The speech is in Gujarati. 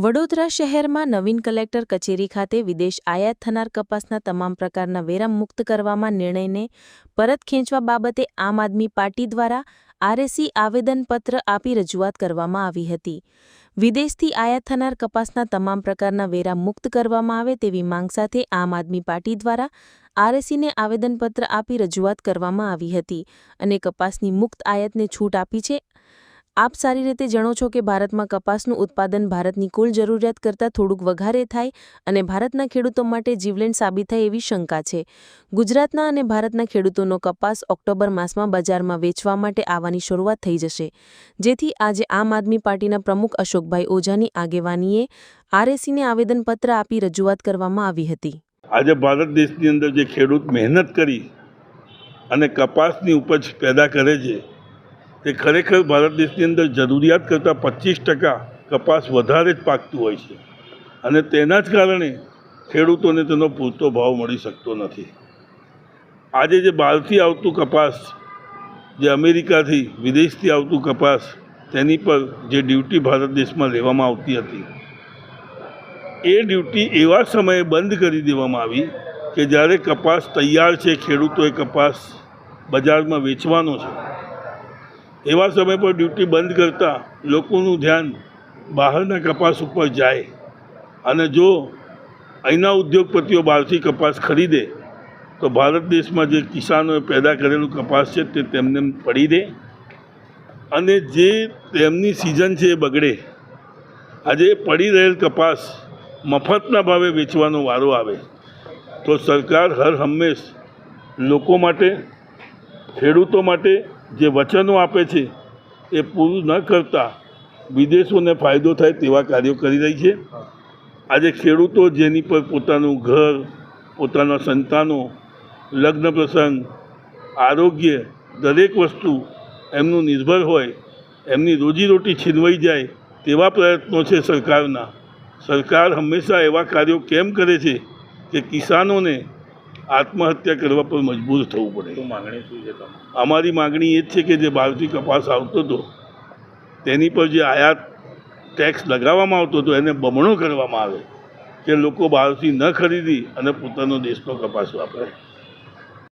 વડોદરા શહેરમાં નવીન કલેક્ટર કચેરી ખાતે વિદેશ આયાત થનાર કપાસના તમામ પ્રકારના વેરા મુક્ત કરવામાં નિર્ણયને પરત ખેંચવા બાબતે આમ આદમી પાર્ટી દ્વારા આરએસી આવેદનપત્ર આપી રજૂઆત કરવામાં આવી હતી. વિદેશથી આયાત થનાર કપાસના તમામ પ્રકારના વેરા મુક્ત કરવામાં આવે તેવી માંગ સાથે આમ આદમી પાર્ટી દ્વારા આરએસીને આવેદનપત્ર આપી રજૂઆત કરવામાં આવી હતી અને કપાસની મુક્ત આયાતને છૂટ આપી છે આપ સારી રીતે જાણો છો કે ભારતમાં કપાસનું ઉત્પાદન ભારતની કુલ જરૂરિયાત કરતાં થોડુંક વધારે થાય અને ભારતના ખેડૂતો માટે જીવલેણ સાબિત થાય એવી શંકા છે. ગુજરાતના અને ભારતના ખેડૂતોનો કપાસ ઓક્ટોબર માસમાં બજારમાં વેચવા માટે આવવાની શરૂઆત થઈ જશે. જેથી આજે આમ આદમી પાર્ટીના પ્રમુખ અશોકભાઈ ઓઝાની આગેવાનીએ આરએસીને આવેદનપત્ર આપી રજૂઆત કરવામાં આવી હતી. આજે ભારત દેશની અંદર જે ખેડૂત મહેનત કરી અને કપાસની ઉપજ પેદા કરે છે તે ખરેખર ભારત દેશની અંદર જરૂરિયાત કરતાં પચીસ ટકા કપાસ વધારે જ પાકતું હોય છે. અને તેના જ કારણે ખેડૂતોને તેનો પૂરતો ભાવ મળી શકતો નથી. આજે જે બહારથી આવતું કપાસ, જે અમેરિકાથી વિદેશથી આવતું કપાસ, તેની પર જે ડ્યુટી ભારત દેશમાં લેવામાં આવતી હતી, એ ડ્યુટી એવા સમયે બંધ કરી દેવામાં આવી કે જ્યારે કપાસ તૈયાર છે, ખેડૂતોએ કપાસ બજારમાં વેચવાનો છે એવા સમય પર ડ્યુટી બંધ કરતાં લોકોનું ધ્યાન બહારના કપાસ ઉપર જાય. અને જો અહીંના ઉદ્યોગપતિઓ બહારથી કપાસ ખરીદે, તો ભારત દેશમાં જે કિસાનોએ પેદા કરેલું કપાસ છે તે તેમને પડી દે. અને જે તેમની સિઝન છે એ બગડે. આજે પડી રહેલ કપાસ મફતના ભાવે વેચવાનો વારો આવે. તો સરકાર હર હંમેશ લોકો માટે, ખેડૂતો માટે જે વચનો આપે છે, એ પૂરું ન કરતા વિદેશોને ફાયદો થાય તેવા કાર્યો કરી રહી છે. આજે ખેડૂતો જેની પર પોતાનું ઘર, પોતાના સંતાનો, લગ્ન પ્રસંગ, આરોગ્ય, દરેક વસ્તુ એમનું નિર્ભર હોય, એમની રોજીરોટી છીનવાઈ જાય તેવા પ્રયત્નો છે સરકારના. સરકાર હંમેશા એવા કાર્યો કેમ કરે છે કે કિસાનોને આત્મહત્યા કરવા પર મજબૂર થવું પડે. માંગણી શું છે અમારી માગણી એ જ છે કે જે બહારથી કપાસ આવતો હતો તેની પર જે આયાત ટેક્સ લગાવવામાં આવતો હતો એને બમણો કરવામાં આવે કે લોકો બહારથી ન ખરીદી અને પોતાનો દેશનો કપાસ વાપરે.